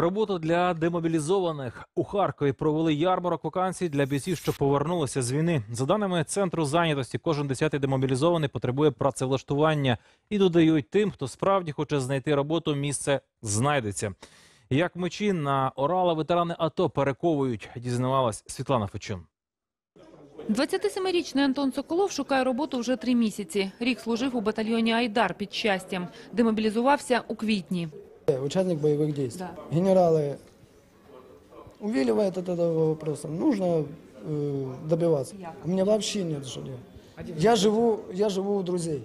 Роботу для демобілізованих у Харкові провели ярмарок вакансій для бійців, що повернулися з війни. За даними центру зайнятості, кожен десятий демобілізований потребує працевлаштування і додають тим, хто справді хоче знайти роботу, місце знайдеться. Як мечі на орала ветерани АТО перековують, дізнавалась Світлана Фечун. 27-річний Антон Соколов шукає роботу вже три місяці. Рік служив у батальйоні Айдар під щастям. Демобілізувався у квітні. Участник боевых действий. Генералы увиливают от этого вопроса. Нужно э, добиваться. У меня вообще нет желания. Я живу, я живу у друзей.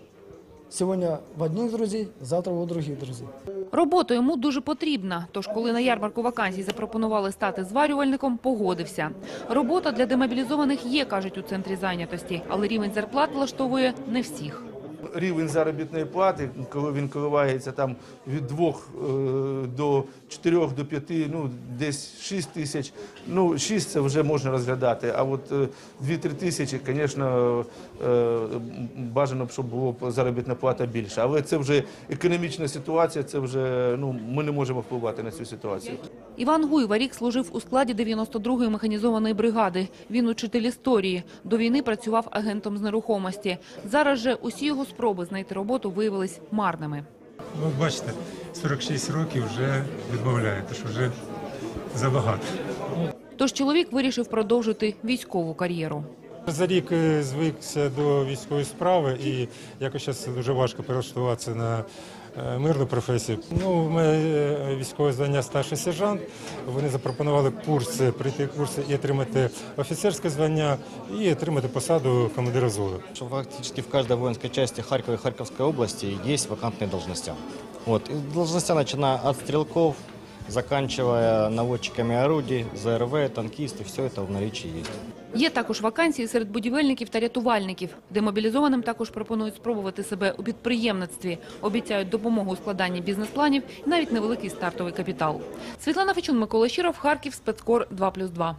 Сегодня в одних друзей, завтра у других друзей. Робота йому дуже потрібна. Тож, коли на ярмарку вакансій запропонували стати зварювальником, погодився. Робота для демобілізованих є, кажуть у центрі зайнятості, але рівень зарплат влаштовує не всіх. рівень заробітної плати, коли він коливається там від 2 е, до 4 до 5, ну десь 6 тисяч. Ну 6 це вже можна розглядати. А от е, 2-3 тисячі, звісно, е, бажано б, щоб була заробітна плата більша. Але це вже економічна ситуація. Це вже ну ми не можемо впливати на цю ситуацію. Іван Гуйва рік служив у складі 92-ї механізованої бригади. Він учитель історії. До війни працював агентом з нерухомості. Зараз же усі його спроби знайти роботу виявились марними. Ну, от бачите, 46 років вже відмовляє, що вже забагато. Тож чоловік вирішив продовжити військову кар'єру. За рік е, звикся до військової справи і якось зараз дуже важко перелаштуватися на е, мирну професію. Ну, мене е, військове звання старший сержант. Вони запропонували курси, пройти курси і отримати офіцерське звання, і отримати посаду командира взводу. что фактически в каждой воинской части Харькова и Харьковской области есть вакантные должности. Вот. И должности начиная от стрелков, заканчивая наводчиками орудий, ЗРВ, танкисты, все это в наличии есть. Є також вакансії серед будівельників та рятувальників. Демобілізованим також пропонують спробувати себе у підприємництві. Обіцяють допомогу у складанні бізнес-планів і навіть невеликий стартовий капітал. Світлана Фечун, Микола Щиров, Харків, спецкор 2+,2.